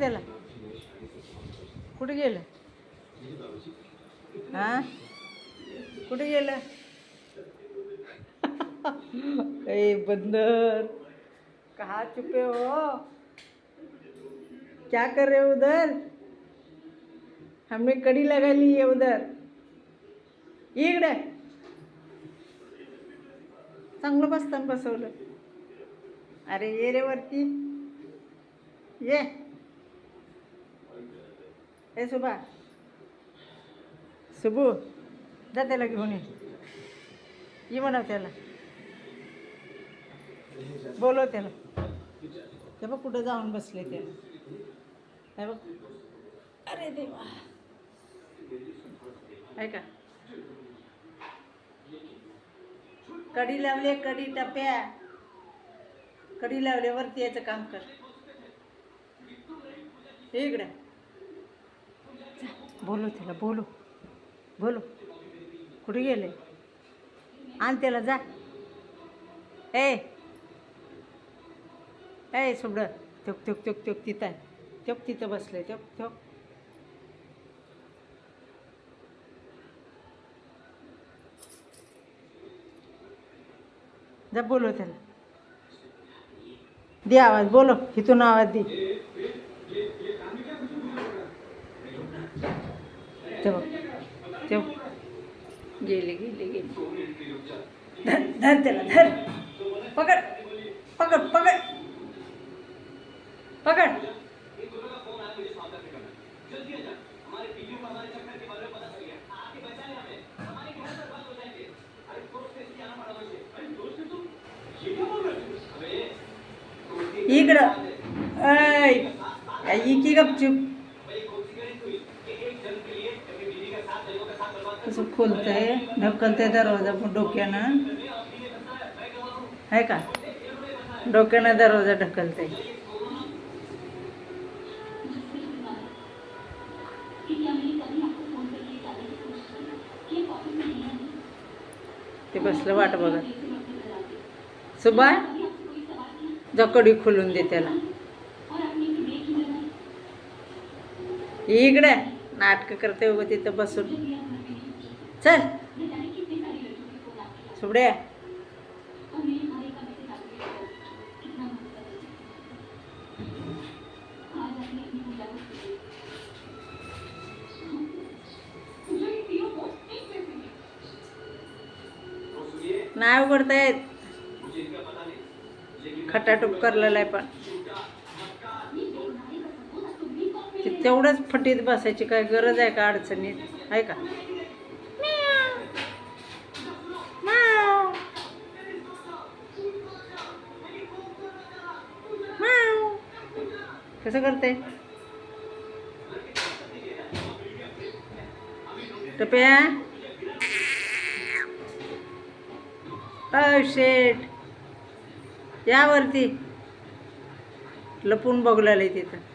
त्याला? कुठे गेलं? हा? कुठे गेलं? ए बंदर. कहा चुपे हो? क्या कर रहे हो उधर? हमने कड़ी लगा ली है उधर। इकडे. चांगलं बसताना बसवलं. अरे ये रे वरती. ये. ए सुभा. सुबू जा त्याला घेऊन ये. म्हणा त्याला. बोलव त्याला. ते बघ कुठं जाऊन बसले त्याला हे बघ. अरे देवा. ऐका. कडी लावले कडी टप्या कडी लावले वरती याचं काम कर. इकडं. बोलू त्याला बोलू बोलू. कुठे गेले? आण त्याला जा. ए ए सुबड. थोक थोक चोक थोक तिथं आहे. चोक तिथं बसले चोक थोक जा बोलो त्याला. दे आवाज बोलो. इथून आवाज दे. ते बघ ते बघ. गेले गेले गेले धर धर त्याला धर। पकड पकड पकड। पकड। इकडं। ऐ इकी गपचूप तसं खोलतंय ढकलतंय दरवाजा डोक्यानं. आहे का? डोक्यानं दरवाजा ढकलतंय. ते बसलं वाट बघत. सुबा जकडी खोलून दे त्याला. इकडे. नाटकं करते उभं तिथं बसून. चल. सुबड्या नाही उघडता येत खटाटूप करलेला आहे पण तेवढंच फटीत बसायची काय गरज आहे का अडचणीत? आहे का? कसं करते? टप्या. Oh, अ शेट यावरती. लपून बघलाय तिथं.